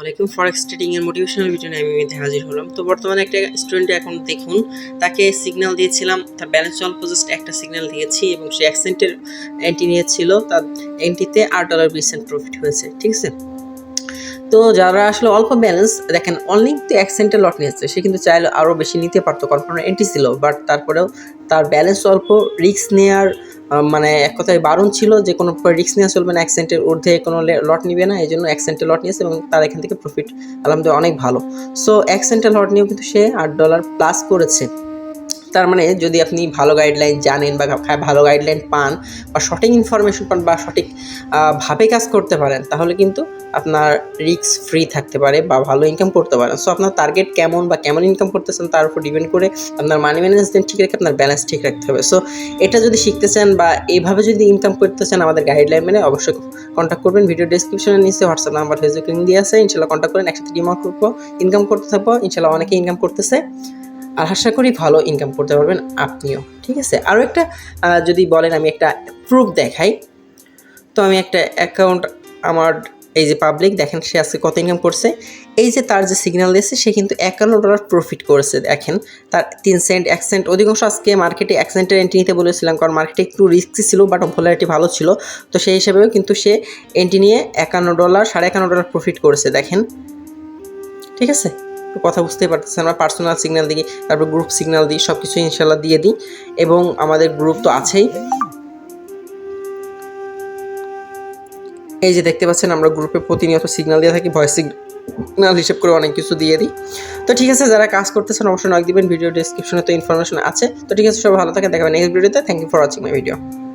আলাইকুম forex trading এর motivational video নিয়ে আমি মধ্যে হাজির হলাম। তো বর্তমানে একটা স্টুডেন্ট এখন দেখুন। তাকে সিগন্যাল দিয়েছিলাম, তার ব্যালেন্স অল্প জাস্ট একটা সিগন্যাল দিয়েছি এবং সে অ্যাক্সেন্টের অ্যান্টি নিয়েছিল। তার অ্যান্টিতে আট ডলার বিশ সেন্ট প্রফিট হয়েছে, ঠিক আছে? তো যারা আসলে অল্প ব্যালেন্স দেখেন অনলি তো অ্যাক্সেন্টে লট নিয়েছে। সে কিন্তু চাইলে আরও বেশি নিতে পারতো, কল্পনা এন্ট্রি ছিল বাট তারপরেও তার ব্যালেন্স অল্প রিস্ক নেওয়ার মানে এক কথায় বারণ ছিল যে কোনো রিস্ক নেওয়া চলবে না অ্যাক্সেন্টের ঊর্ধ্বে কোনো লট নিবে না, এই জন্য এক অ্যাক্সেন্টে লট নিয়েছে এবং তার এখান থেকে প্রফিট আলহামদুলিল্লাহ অনেক ভালো। সো এক অ্যাক্সেন্টে লট নিয়েও কিন্তু সে আট ডলার প্লাস করেছে। তার মানে যদি আপনি ভালো গাইডলাইন জানেন বা ভালো গাইডলাইন পান বা সঠিক ইনফরমেশন পান বা সঠিক ভাবে কাজ করতে পারেন, তাহলে কিন্তু আপনার রিস্ক ফ্রি থাকতে পারে বা ভালো ইনকাম করতে পারেন। সো আপনার টার্গেট কেমন বা কেমন ইনকাম করতেছেন তার উপর ডিপেন্ড করে আপনার মানি ম্যানেজমেন্ট ঠিক রেখে আপনার ব্যালেন্স ঠিক রাখতে হবে। সো এটা যদি শিখতে চান বা এইভাবে যদি ইনকাম করতে চান আমাদের গাইডলাইন মেনে অবশ্যই কন্ট্যাক্ট করবেন। ভিডিও ডিসক্রিপশনে নিচে হোয়াটসঅ্যাপ নাম্বার ফেসবুক লিঙ্ক দিয়ে আছে। ইনশাল্লাহ কন্ট্যাক্ট করেন একসাথে ডিমার্ক করব। ইনকাম করতে থাকব। ইনশাল্লাহ অনেকে ইনকাম করতেছে। আর আশা করি ভালো ইনকাম করতে পারবেন আপনিও, ঠিক আছে? আরও একটা যদি বলেন আমি একটা প্রুফ দেখাই। তো আমি একটা অ্যাকাউন্ট আমার, এই যে পাবলিক দেখেন সে আজকে কত ইনকাম করছে। এই যে তার যে সিগন্যাল দিয়েছে, সে কিন্তু একান্ন ডলার প্রফিট করেছে, দেখেন। তার তিন সেন্ট এক সেন্ট অধিকাংশ আজকে মার্কেটে এক সেন্টের এন্ট্রি নিতে বলেছিলাম, কারণ মার্কেটে একটু রিস্কি ছিল বাট ভোলারিটি ভালো ছিল। তো সেই হিসাবেও কিন্তু সে এন্ট্রি নিয়ে একান্ন ডলার সাড়ে একান্ন ডলার প্রফিট করেছে, দেখেন। ঠিক আছে? কথা বুঝতেই পারতেছেন, আমরা পার্সোনাল সিগন্যাল দিই, তারপর গ্রুপ সিগন্যাল দিই সব কিছু ইনশাল্লাহ দিয়ে দিই এবং আমাদের গ্রুপ তো আছেই। এই যে দেখতে পাচ্ছেন, আমরা গ্রুপে প্রতিনিয়ত সিগন্যাল দিয়ে থাকি ভয়েস সিগন্যাল হিসেব করে অনেক কিছু দিয়ে দিই। তো ঠিক আছে, যারা কাজ করতেছেন অবশ্যই নক দিবেন ভিডিও ডিসক্রিপশনে তো ইনফরমেশন আছে। তো ঠিক আছে, সবাই ভালো থাকে দেখাবেন নেক্সট ভিডিওতে thank you for watching my video